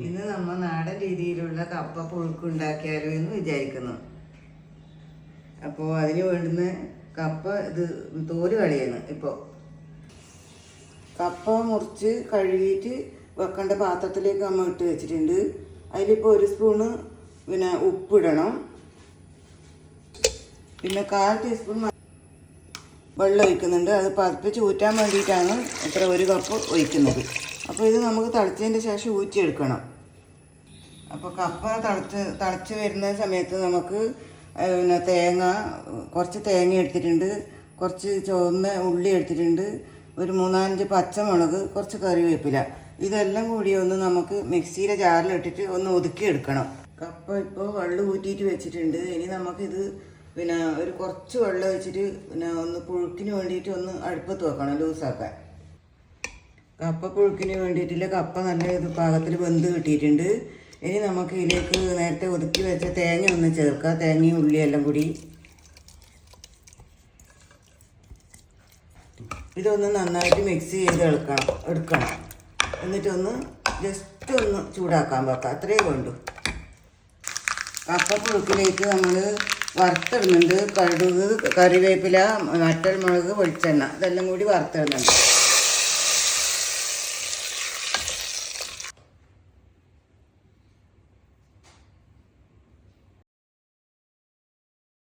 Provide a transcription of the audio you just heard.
ഇന്ന് നമ്മൾ നാടൻ രീതിയിലുള്ള കപ്പ പുഴുക്ക് ഉണ്ടാക്കിയാലോ എന്ന് വിചാരിക്കുന്നു. അപ്പോൾ അതിന് വേണ്ടുന്ന കപ്പ ഇത് തോൽ കളിയാണ് ഇപ്പോൾ കപ്പ മുറിച്ച് കഴുകിയിട്ട് വെക്കേണ്ട പാത്രത്തിലേക്ക് നമ്മൾ ഇട്ട് വെച്ചിട്ടുണ്ട്. അതിലിപ്പോൾ ഒരു സ്പൂണ് പിന്നെ ഉപ്പിടണം. പിന്നെ കാൽ ടീസ്പൂൺ വെള്ളം ഒഴിക്കുന്നുണ്ട്. അത് പതിപ്പിച്ച് ഊറ്റാൻ വേണ്ടിയിട്ടാണ് ഇത്ര ഒരു കപ്പ് ഒഴിക്കുന്നത്. അപ്പോൾ ഇത് നമുക്ക് തിളച്ചതിന്റെ ശേഷം ഊറ്റിയെടുക്കണം. അപ്പോൾ കപ്പ തിളച്ച് തിളച്ച് വരുന്ന സമയത്ത് നമുക്ക് പിന്നെ തേങ്ങ കുറച്ച് തേങ്ങ എടുത്തിട്ടുണ്ട് കുറച്ച് ചുവന്ന ഉള്ളി എടുത്തിട്ടുണ്ട് ഒരു മൂന്നാലഞ്ച് പച്ചമുളക് കുറച്ച് കറിവേപ്പില. ഇതെല്ലാം കൂടി ഒന്ന് നമുക്ക് മിക്സിയിലെ ജാറിലിട്ടിട്ട് ഒന്ന് ഒതുക്കിയെടുക്കണം. കപ്പ ഇപ്പോൾ വെള്ളം ഊറ്റിയിട്ട് വെച്ചിട്ടുണ്ട്. ഇനി നമുക്കിത് പിന്നെ ഒരു കുറച്ച് വെള്ളം വെച്ചിട്ട് പിന്നെ ഒന്ന് പുഴുക്കിന് വേണ്ടിയിട്ട് ഒന്ന് അടുപ്പത്ത് വെക്കണം ലൂസാക്കാൻ. കപ്പ പുഴുക്കിന് വേണ്ടിയിട്ടുള്ള കപ്പ നല്ല ഇത് പാകത്തിൽ വെന്ത് കിട്ടിയിട്ടുണ്ട്. ഇനി നമുക്ക് ഇതിലേക്ക് നേരത്തെ ഒതുക്കി വെച്ച തേങ്ങ ഒന്ന് ചേർക്കാം. തേങ്ങയും ഉള്ളിയും എല്ലാം കൂടി. ഇതൊന്ന് നന്നായിട്ട് മിക്സ് ചെയ്ത് എടുക്കണം എടുക്കണം. എന്നിട്ടൊന്ന് ജസ്റ്റ് ഒന്ന് ചൂടാക്കാൻ വെക്കാം. അത്രയേ കപ്പ പുഴുക്കിലേക്ക് നമ്മൾ വറുത്തിടുന്നുണ്ട്. കടുക് കറിവേപ്പില മറ്റൽ മുളക് വെളിച്ചെണ്ണ. ഇതെല്ലാം കൂടി വറുത്തിടുന്നുണ്ട്.